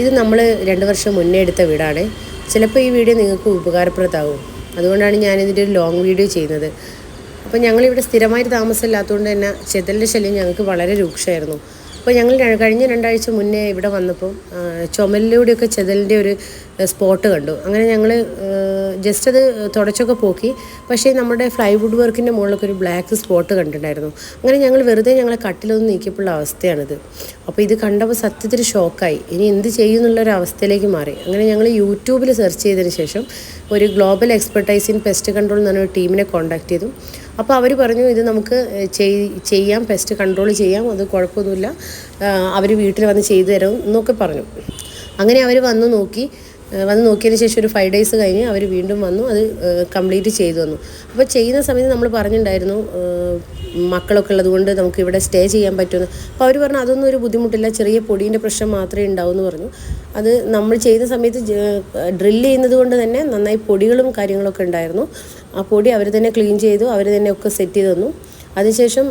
ഇത് നമ്മൾ രണ്ട് വർഷം മുന്നേ എടുത്ത വീടാണ്. ചിലപ്പോൾ ഈ വീഡിയോ നിങ്ങൾക്ക് ഉപകാരപ്രദമാകും അതുകൊണ്ടാണ് ഞാൻ ഞാനിതിന്റെ ഒരു ലോങ് വീഡിയോ ചെയ്യുന്നത്. അപ്പോൾ ഞങ്ങളിവിടെ സ്ഥിരമായിട്ട് താമസമില്ലാത്തതുകൊണ്ട് തന്നെ ചെതലിന്റെ ശല്യം ഞങ്ങൾക്ക് വളരെ രൂക്ഷമായിരുന്നു. അപ്പോൾ ഞങ്ങൾ കഴിഞ്ഞ രണ്ടാഴ്ച മുന്നേ ഇവിടെ വന്നപ്പോൾ ചുമലിലൂടെയൊക്കെ ചെതലിന്റെ ഒരു സ്പോട്ട് കണ്ടു. അങ്ങനെ ഞങ്ങൾ ജസ്റ്റ് അത് തുടച്ചൊക്കെ പോക്കി. പക്ഷേ നമ്മുടെ ഫ്ലൈവുഡ് വർക്കിന്റെ മുകളിലൊക്കെ ഒരു ബ്ലാക്ക് സ്പോട്ട് കണ്ടിട്ടുണ്ടായിരുന്നു. അങ്ങനെ ഞങ്ങൾ വെറുതെ ഞങ്ങളെ കട്ടിലൊന്ന് നീക്കിയപ്പോഴുള്ള അവസ്ഥയാണിത്. അപ്പോൾ ഇത് കണ്ടപ്പോൾ സത്യത്തിൽ ഷോക്കായി ഇനി എന്ത് ചെയ്യും എന്നുള്ളൊരു അവസ്ഥയിലേക്ക് മാറി. അങ്ങനെ ഞങ്ങൾ യൂട്യൂബിൽ സെർച്ച് ചെയ്തതിന് ശേഷം ഒരു global expertise in pest control എന്ന് പറഞ്ഞൊരു ടീമിനെ കോൺടാക്ട് ചെയ്തു. അപ്പോൾ അവർ പറഞ്ഞു ഇത് നമുക്ക് ചെയ്- ചെയ്യാം പെസ്റ്റ് കൺട്രോൾ ചെയ്യാം അത് കുഴപ്പമൊന്നുമില്ല. അവർ വീട്ടിൽ വന്ന് ചെയ്തു തരും എന്നൊക്കെ പറഞ്ഞു. അങ്ങനെ അവർ വന്ന് നോക്കി. വന്ന് നോക്കിയതിന് ശേഷം ഒരു ഫൈവ് ഡേയ്സ് കഴിഞ്ഞ് അവർ വീണ്ടും വന്നു അത് കംപ്ലീറ്റ് ചെയ്തു തന്നു. അപ്പോൾ ചെയ്യുന്ന സമയത്ത് നമ്മൾ പറഞ്ഞിട്ടുണ്ടായിരുന്നു മക്കളൊക്കെ ഉള്ളതുകൊണ്ട് നമുക്ക് ഇവിടെ സ്റ്റേ ചെയ്യാൻ പറ്റുമെന്ന് അപ്പോൾ അവർ പറഞ്ഞു അതൊന്നും ഒരു ബുദ്ധിമുട്ടില്ല ചെറിയ പൊടീന്റെ പ്രശ്നം മാത്രമേ ഉണ്ടാവൂ എന്ന് പറഞ്ഞു. അത് നമ്മൾ ചെയ്യുന്ന സമയത്ത് ഡ്രില്ല് ചെയ്യുന്നത് കൊണ്ട് തന്നെ നന്നായി പൊടികളും കാര്യങ്ങളൊക്കെ ഉണ്ടായിരുന്നു ആ പൊടി അവർ തന്നെ ക്ലീൻ ചെയ്തു അവർ തന്നെ ഒക്കെ സെറ്റ് ചെയ്ത് തന്നു. അതിനുശേഷം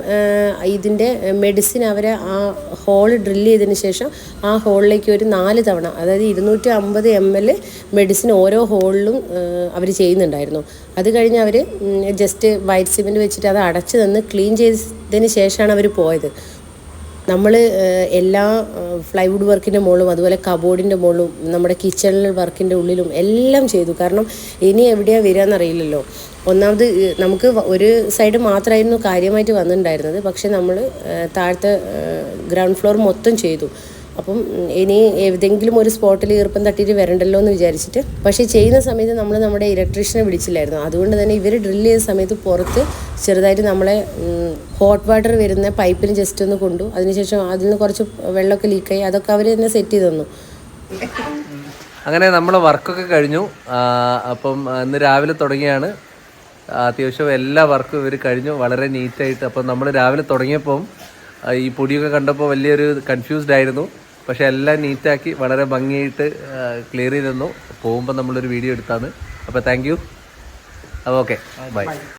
ഇതിന്റെ മെഡിസിൻ അവരെ ആ ഹോൾ ഡ്രില്ല് ചെയ്തതിന് ശേഷം ആ ഹോളിലേക്ക് ഒരു നാല് തവണ അതായത് ഇരുന്നൂറ്റി അമ്പത് എം എൽ മെഡിസിൻ ഓരോ ഹോളിലും അവർ ചെയ്യുന്നുണ്ടായിരുന്നു. അത് കഴിഞ്ഞ് അവർ ജസ്റ്റ് വൈറ്റ് സിമെന്റ് വെച്ചിട്ട് അത് അടച്ച് തന്ന് ക്ലീൻ ചെയ്തതിന് ശേഷമാണ് അവർ പോയത്. നമ്മൾ എല്ലാ ഫ്ലൈവുഡ് വർക്കിന്റെ മുകളിലും അതുപോലെ കബോർഡിന്റെ മുകളിലും നമ്മുടെ കിച്ചണിൽ വർക്കിന്റെ ഉള്ളിലും എല്ലാം ചെയ്തു. കാരണം ഇനി എവിടെയാണ് വരിക എന്നറിയില്ലല്ലോ ഒന്നാമത് നമുക്ക് ഒരു സൈഡ് മാത്രമായിരുന്നു കാര്യമായിട്ട് വന്നിട്ടുണ്ടായിരുന്നത്. പക്ഷേ നമ്മൾ താഴത്തെ ഗ്രൗണ്ട് ഫ്ലോർ മൊത്തം ചെയ്തു. അപ്പം ഇനി ഏതെങ്കിലും ഒരു സ്പോട്ടിൽ ഈർപ്പം തട്ടിയിട്ട് വരണ്ടല്ലോ എന്ന് വിചാരിച്ചിട്ട്. പക്ഷേ ചെയ്യുന്ന സമയത്ത് നമ്മൾ നമ്മുടെ ഇലക്ട്രീഷ്യനെ വിളിച്ചില്ലായിരുന്നു. അതുകൊണ്ട് തന്നെ ഇവർ ഡ്രില്ല് ചെയ്ത സമയത്ത് പുറത്ത് ചെറുതായിട്ട് നമ്മളെ ഹോട്ട് വാട്ടർ വരുന്ന പൈപ്പിന് ജസ്റ്റ് ഒന്ന് കൊണ്ടു. അതിനുശേഷം അതിൽ നിന്ന് കുറച്ച് വെള്ളമൊക്കെ ലീക്കായി. അതൊക്കെ അവർ തന്നെ സെറ്റ് ചെയ്ത് തന്നു. അങ്ങനെ നമ്മളെ വർക്കൊക്കെ കഴിഞ്ഞു. അപ്പം ഇന്ന് രാവിലെ തുടങ്ങിയാണ്. അത്യാവശ്യം എല്ലാ വർക്കും ഇവർ കഴിഞ്ഞു. വളരെ നീറ്റായിട്ട്. അപ്പം നമ്മൾ രാവിലെ തുടങ്ങിയപ്പം ഈ പൊടിയൊക്കെ കണ്ടപ്പോൾ വലിയൊരു കൺഫ്യൂസ്ഡ് ആയിരുന്നു. പക്ഷെ എല്ലാം നീറ്റാക്കി വളരെ ഭംഗിയായിട്ട് ക്ലിയർ ചെയ്തു തന്നു. പോകുമ്പോൾ നമ്മളൊരു വീഡിയോ എടുത്താണ് അപ്പോൾ താങ്ക് യു അപ്പോൾ ഓക്കെ ബൈ